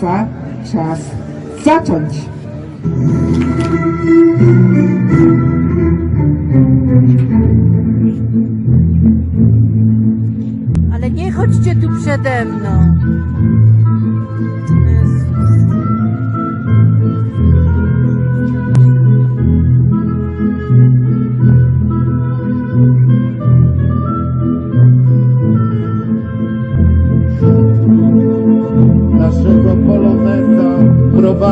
Państwa, czas zacząć. Ale nie chodźcie tu przede mną.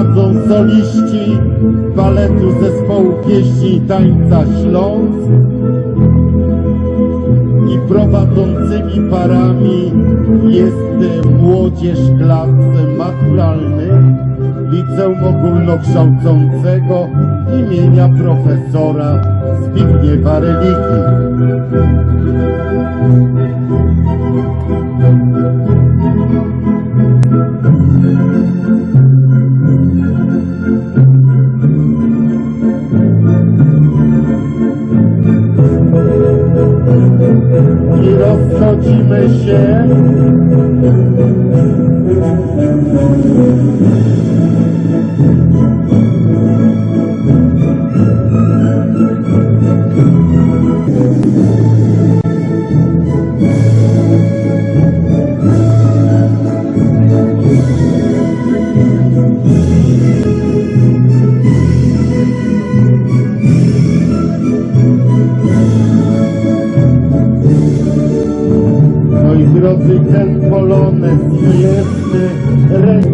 Prowadzą soliści baletu zespołu pieśni i tańca Śląsk i prowadzącymi parami jest młodzież klas maturalnych Liceum Ogólnokształcącego imienia profesora Zbigniewa Reliki. i Krishna. Moi drodzy, ten polonez ręką.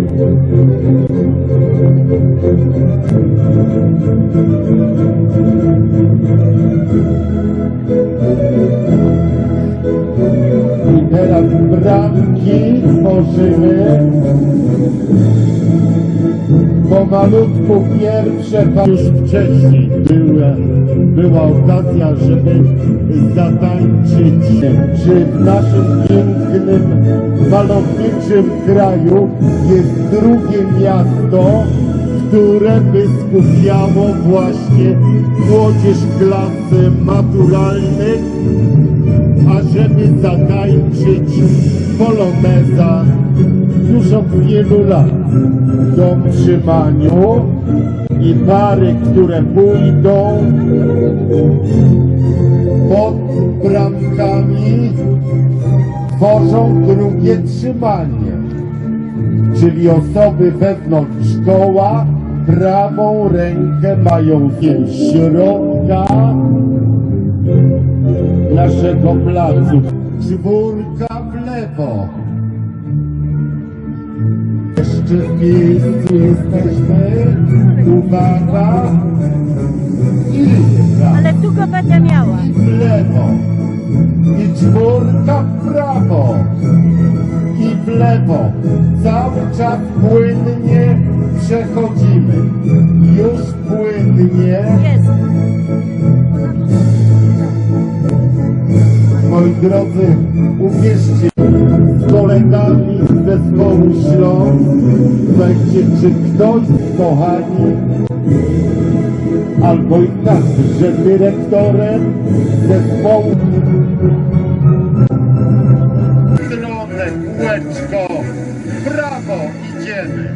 I teraz bramki tworzymy. Pomalutku pierwsze, już wcześniej była, była okazja, żeby zatańczyć. Czy w naszym pięknym, malowniczym kraju jest drugie miasto, które by skupiało właśnie młodzież klasy maturalnych, ażeby zatańczyć poloneza już od wielu lat. W domtrzymaniu i pary, które pójdą pod bramkami tworzą drugie trzymanie, czyli osoby wewnątrz szkoła prawą rękę mają z środka naszego placu. Czwórka w lewo. Jeszcze w miejscu jesteśmy. Uwaga. I Ale tu go będę miała. w lewo. I czwórka w prawo. I w lewo. Cały czas płynnie przechodzimy. Już płynnie. Jest. Moi drodzy, uwierzcie, kolegami zespołu Śląsk będzie, czy ktoś kochani, albo inaczej, że dyrektorem zespołu stronę, kółeczko, w prawo idziemy.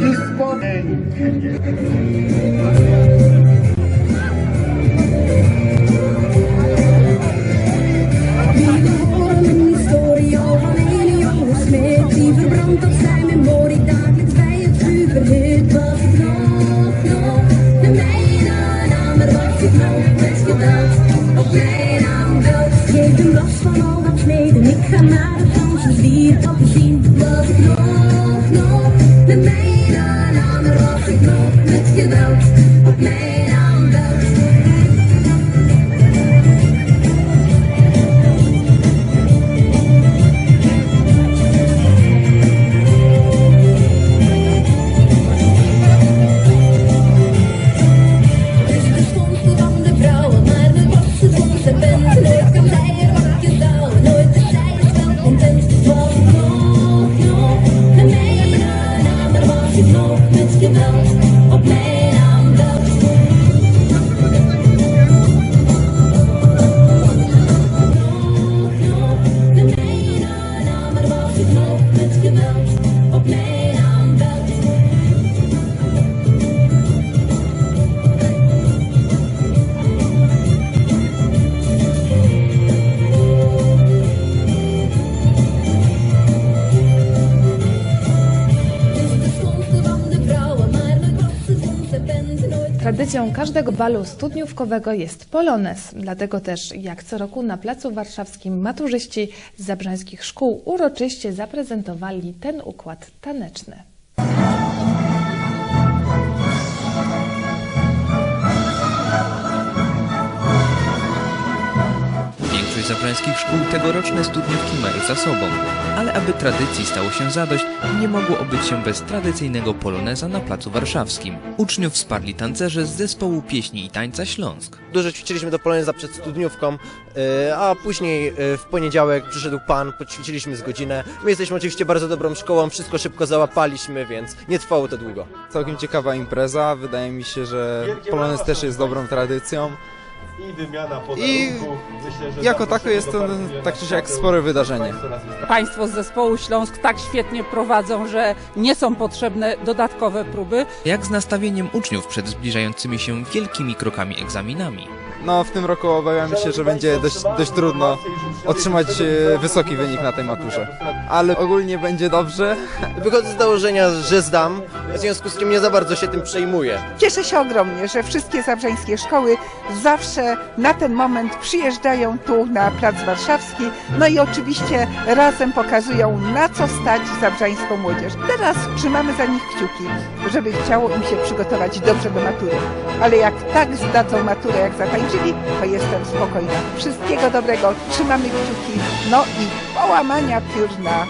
I spodenki. Met geweld op mijn aanbeld Geef hem last van al dat verleden Ik ga naar het Franse zwier op It's genau. Tradycją każdego balu studniówkowego jest polonez. Dlatego też, jak co roku na Placu Warszawskim maturzyści z zabrzańskich szkół uroczyście zaprezentowali ten układ taneczny. Większość zabrańskich szkół tegoroczne studniówki mają za sobą, ale aby tradycji stało się zadość, nie mogło obyć się bez tradycyjnego poloneza na Placu Warszawskim. Uczniów wsparli tancerze z zespołu pieśni i tańca Śląsk. Dużo ćwiczyliśmy do poloneza przed studniówką, yy, a później yy, w poniedziałek przyszedł pan, poćwiczyliśmy z godzinę. My jesteśmy oczywiście bardzo dobrą szkołą, wszystko szybko załapaliśmy, więc nie trwało to długo. Całkiem ciekawa impreza. Wydaje mi się, że Polonez też jest dobrą tradycją. I wymiana I jako tako jest to tak czy siak spore wydarzenie. Państwo z zespołu Śląsk tak świetnie prowadzą, że nie są potrzebne dodatkowe próby. Jak z nastawieniem uczniów przed zbliżającymi się wielkimi krokami egzaminami. No w tym roku obawiam się, że będzie dość, dość trudno otrzymać e, wysoki wynik na tej maturze. Ale ogólnie będzie dobrze. Wychodzę z założenia, że zdam, w związku z czym nie za bardzo się tym przejmuję. Cieszę się ogromnie, że wszystkie zabrzańskie szkoły zawsze na ten moment przyjeżdżają tu na Plac Warszawski, no i oczywiście razem pokazują na co stać zabrzańską młodzież. Teraz trzymamy za nich kciuki, żeby chciało im się przygotować dobrze do matury. Ale jak tak zdadzą maturę, jak zatańczyli, to jestem spokojna. Wszystkiego dobrego, trzymamy kciuki, no i połamania piór na.